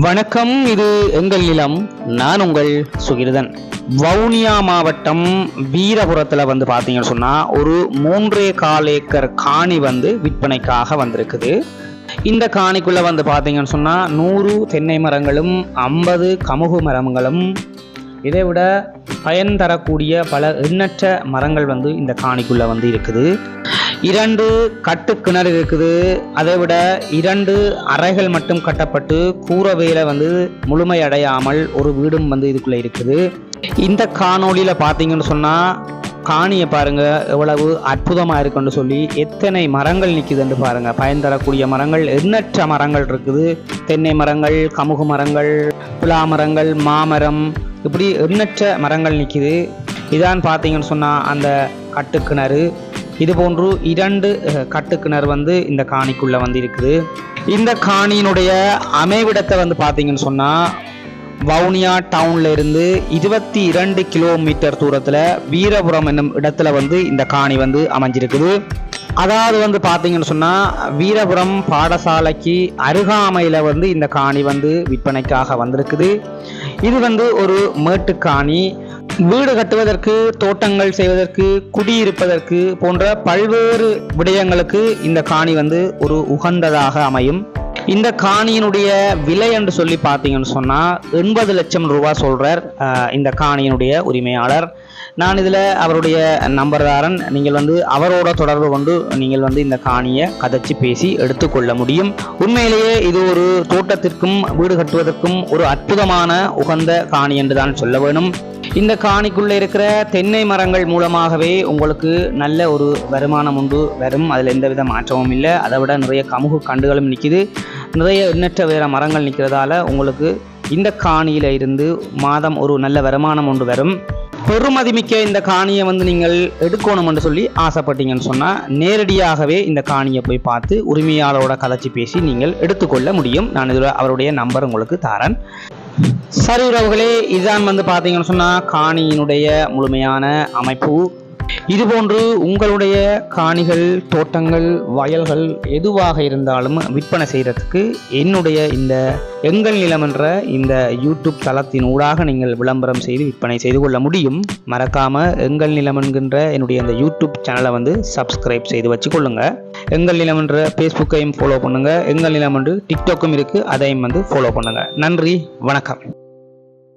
வணக்கம் இது எங்கள் நிலம் நான் உங்கள் சுகிர்தன். வவுனியா மாவட்டம் வீரபுரத்தில் வந்து பார்த்தீங்கன்னு சொன்னால் ஒரு மூன்றே கால் ஏக்கர் காணி வந்து விற்பனைக்காக வந்திருக்குது. இந்த காணிக்குள்ளே வந்து பார்த்தீங்கன்னு சொன்னால் நூறு தென்னை மரங்களும் ஐம்பது கமுகு மரங்களும் இதை விட பயன் தரக்கூடிய பல எண்ணற்ற மரங்கள் வந்து இந்த காணிக்குள்ளே வந்து இருக்குது. இரண்டு கட்டு கிணறு இருக்குது. அதை விட இரண்டு அறைகள் மட்டும் கட்டப்பட்டு கூரை வேலை வந்து முழுமையடையாமல் ஒரு வீடும் வந்து இதுக்குள்ளே இருக்குது. இந்த காணொளியில் பார்த்தீங்கன்னு சொன்னால் காணியை பாருங்கள் எவ்வளவு அற்புதமாக இருக்குன்னு சொல்லி எத்தனை மரங்கள் நிற்குதுன்னு பாருங்கள் பயன் தரக்கூடிய மரங்கள் எண்ணற்ற மரங்கள் இருக்குது. தென்னை மரங்கள் கமுகு மரங்கள் புலா மரங்கள் மாமரம் இப்படி எண்ணற்ற மரங்கள் நிற்குது இதான் பார்த்தீங்கன்னு சொன்னால் அந்த கட்டுக்கிணறு இது போன்று இரண்டு அஹ், கட்டுக்கிணறு வந்து இந்த காணிக்குள்ள வந்து இருக்குது இந்த காணியினுடைய அமைவிடத்தை வந்து பார்த்தீங்கன்னு சொன்னால் வவுனியா டவுன்ல இருந்து இருபத்தி இரண்டு கிலோமீட்டர் தூரத்தில் வீரபுரம் என்னும் இடத்துல வந்து இந்த காணி வந்து அமைஞ்சிருக்குது. அதாவது வந்து பார்த்தீங்கன்னு சொன்னால் வீரபுரம் பாடசாலைக்கு அருகாமையில் வந்து இந்த காணி வந்து விற்பனைக்காக வந்திருக்குது. இது வந்து ஒரு மேட்டுக்காணி. வீடு கட்டுவதற்கு தோட்டங்கள் செய்வதற்கு குடியிருப்பதற்கு போன்ற பல்வேறு விடயங்களுக்கு இந்த காணி வந்து ஒரு உகந்ததாக அமையும். இந்த காணியினுடைய விலை என்று சொல்லி பார்த்தீங்கன்னு சொன்னால் எண்பது லட்சம் ரூபா சொல்கிறார் இந்த காணியினுடைய உரிமையாளர். நான் இதில் அவருடைய நம்பர்தாரன். நீங்கள் வந்து அவரோட தொடர்பு கொண்டு நீங்கள் வந்து இந்த காணியை கதைச்சி பேசி எடுத்துக்கொள்ள முடியும். உண்மையிலேயே இது ஒரு தோட்டத்திற்கும் வீடு கட்டுவதற்கும் ஒரு அற்புதமான உகந்த காணி என்று தான் சொல்ல வேணும். இந்த காணிக்குள்ளே இருக்கிற தென்னை மரங்கள் மூலமாகவே உங்களுக்கு நல்ல ஒரு வருமானம் உண்டு. வரும் அதில் எந்தவித மாற்றமும் இல்லை. அதை விட நிறைய கமுகு கண்டுகளும் நிற்கிது. நிறைய எண்ணற்ற வேற மரங்கள் நிற்கிறதால உங்களுக்கு இந்த காணியில் இருந்து மாதம் ஒரு நல்ல வருமானம் ஒன்று வரும் பெருமதிமிக்க இந்த காணியை வந்து நீங்கள் எடுக்கணும் என்று சொல்லி ஆசைப்பட்டீங்கன்னு சொன்னால் நேரடியாகவே இந்த காணியை போய் பார்த்து உரிமையாளரோட கதைச்சி பேசி நீங்கள் எடுத்துக்கொள்ள முடியும். நான் இதில் அவருடைய நம்பர் உங்களுக்கு தாரேன். சரி உறவுகளே இதுதான் வந்து பார்த்தீங்கன்னு சொன்னால் காணியினுடைய முழுமையான அமைப்பு. இதுபோன்று உங்களுடைய காணிகள் தோட்டங்கள் வயல்கள் எதுவாக இருந்தாலும் விற்பனை செய்கிறதுக்கு என்னுடைய இந்த எங்கள் நிலம் என்ற இந்த யூடியூப் தளத்தின் ஊடாக நீங்கள் விளம்பரம் செய்து விற்பனை செய்து கொள்ள முடியும். மறக்காமல் எங்கள் நிலம் என்கின்ற என்னுடைய இந்த யூடியூப் சேனலை வந்து சப்ஸ்கிரைப் செய்து வச்சுக்கொள்ளுங்க எங்கள் நிலம் என்ற ஃபேஸ்புக்கையும் ஃபாலோ பண்ணுங்கள் எங்கள் நிலம் என்று டிக்டாக்கும் இருக்கு. அதையும் வந்து ஃபாலோ பண்ணுங்கள் நன்றி. வணக்கம்.